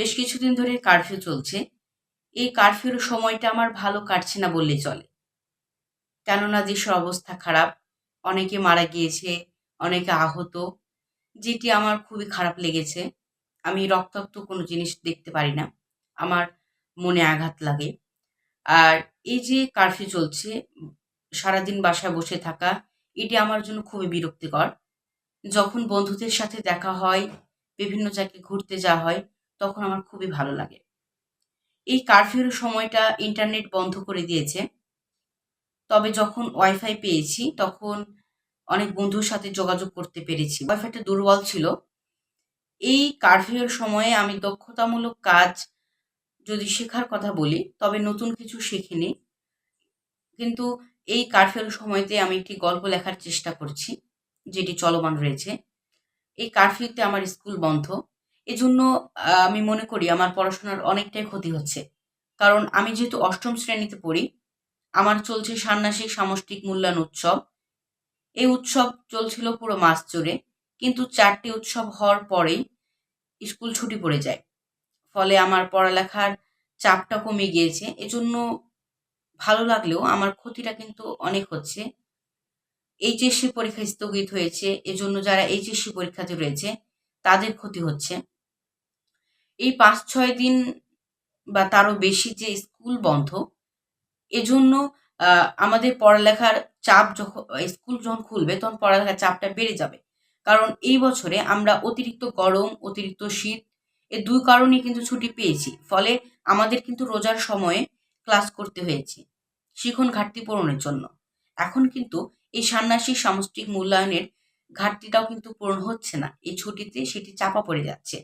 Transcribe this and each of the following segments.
বেশ কিছুদিন ধরে কারফিউ চলছে। এই কারফিউর সময়টা আমার ভালো কাটছে না বললেই চলে। কেননা দেশের অবস্থা খারাপ, অনেকে মারা গিয়েছে, অনেকে আহত, যেটি আমার খুবই খারাপ লেগেছে। আমি রক্তাক্ত কোনো জিনিস দেখতে পারি না। আমার মনে আঘাত লাগে। আর এই যে কারফিউ চলছে, সারাদিন বাসায় বসে থাকা, এটি আমার জন্য খুবই বিরক্তিকর। যখন বন্ধুদের সাথে দেখা হয়, বিভিন্ন জায়গায় ঘুরতে যাওয়া হয় তখন আমার খুবই ভালো লাগে। এই কারফিউর সময়টা ইন্টারনেট বন্ধ করে দিয়েছে। তবে যখন ওয়াইফাই পেয়েছি, তখন অনেক বন্ধুর সাথে যোগাযোগ করতে পেরেছি। ওয়াইফাইটা দুর্বল ছিল। এই কারফিউর সময়ে আমি দক্ষতামূলক কাজ যদি শেখার কথা বলি, তবে নতুন কিছু শিখিনি। কিন্তু এই কারফিউর সময়তে আমি একটি গল্প লেখার চেষ্টা করছি, যেটি চলমান রয়েছে। এই কারফিউতে আমার স্কুল বন্ধ। এজন্য আমি মনে করি আমার পড়াশোনার অনেকটাই ক্ষতি হচ্ছে। কারণ আমি যেহেতু অষ্টম শ্রেণীতে পড়ি, আমার চলছে ষান্মাসিক সামষ্টিক মূল্যায়ন উৎসব। এই উৎসব চলছিল পুরো মাস জুড়ে, কিন্তু চারটি উৎসব হওয়ার পরেই স্কুল ছুটি পড়ে যায়। ফলে আমার পড়ালেখার চাপটা কমে গিয়েছে। এজন্য ভালো লাগলেও আমার ক্ষতিটা কিন্তু অনেক হচ্ছে। এইচএসসি পরীক্ষা স্থগিত হয়েছে। এজন্য যারা এইচএসসি পরীক্ষাতে রয়েছে, তাদের ক্ষতি হচ্ছে। এই পাঁচ, ছয় দিন বা তারও বেশি যে স্কুল বন্ধ, এজন্য আমাদের পড়ালেখার চাপ যখন স্কুল যখন খুলবে তখন পড়ালেখার চাপটা বেড়ে যাবে। কারণ এই বছরে আমরা অতিরিক্ত গরম, অতিরিক্ত শীত এই দুই কারণে কিন্তু ছুটি পেয়েছি। ফলে আমাদের কিন্তু রোজার সময়ে ক্লাস করতে হয়েছে, শিখন ঘাটতি পূরণের জন্য। এখন কিন্তু এই ষান্মাসিক সামষ্টিক মূল্যায়নের ঘাটতিটাও কিন্তু পূরণ হচ্ছে না। এই ছুটিতে সেটি চাপা পড়ে যাচ্ছে।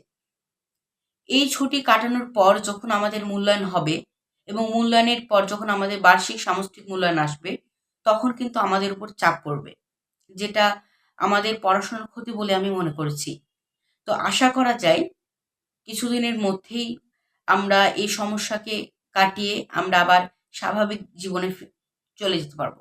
এই ছুটি কাটানোর পর যখন আমাদের মূল্যায়ন হবে এবং মূল্যায়নের পর যখন আমাদের বার্ষিক সামষ্টিক মূল্যায়ন আসবে, তখন কিন্তু আমাদের উপর চাপ পড়বে, যেটা আমাদের পড়াশোনার ক্ষতি বলে আমি মনে করেছি। তো আশা করা যায় কিছুদিনের মধ্যেই আমরা এই সমস্যাকে কাটিয়ে আমরা আবার স্বাভাবিক জীবনে চলে যেতে পারব।